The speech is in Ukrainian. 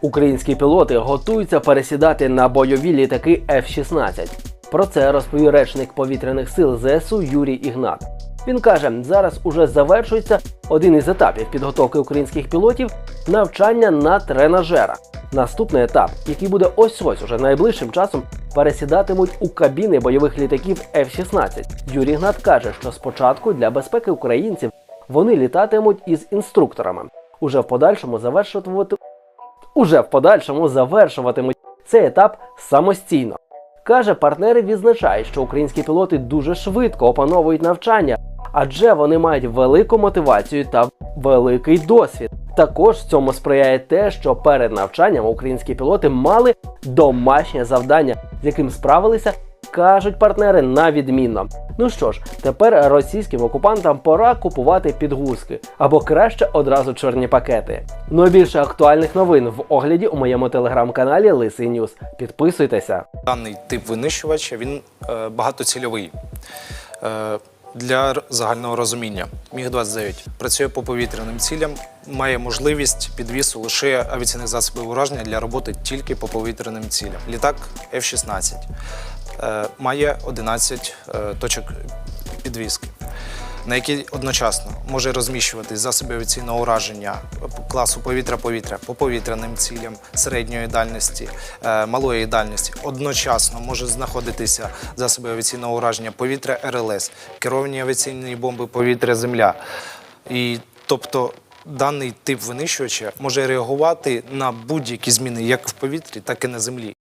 Українські пілоти готуються пересідати на бойові літаки F-16. Про це розповів речник повітряних сил ЗСУ Юрій Ігнат. Він каже, зараз уже завершується один із етапів підготовки українських пілотів навчання на тренажерах. Наступний етап, який буде ось ось уже найближчим часом, пересідатимуть у кабіни бойових літаків F-16. Юрій Ігнат каже, що спочатку для безпеки українців вони літатимуть із інструкторами. Уже в подальшому завершувати уже в подальшому завершуватимуть цей етап самостійно. Каже, партнери відзначають, що українські пілоти дуже швидко опановують навчання, адже вони мають велику мотивацію та великий досвід. Також цьому сприяє те, що перед навчанням українські пілоти мали домашнє завдання, з яким справилися, кажуть партнери на відмінно. Ну що ж, тепер російським окупантам пора купувати підгузки або краще одразу чорні пакети. Ну а більше актуальних новин в огляді у моєму телеграм-каналі Лисий Ньюс. Підписуйтеся. Даний тип винищувача він е, багатоцільовий. Е, для загального розуміння, Міг-29 працює по повітряним цілям, має можливість підвісу лише авіаційних засобів ураження для роботи тільки по повітряним цілям. Літак F-16 е, має 11 е, точок підвіски, на які одночасно може розміщувати засоби авіаційного ураження класу повітря-повітря по повітряним цілям середньої дальності, е, малої дальності. Одночасно може знаходитися засоби авіаційного ураження повітря РЛС, керовані авіаційні бомби повітря-земля. І тобто даний тип винищувача може реагувати на будь-які зміни як в повітрі, так і на землі.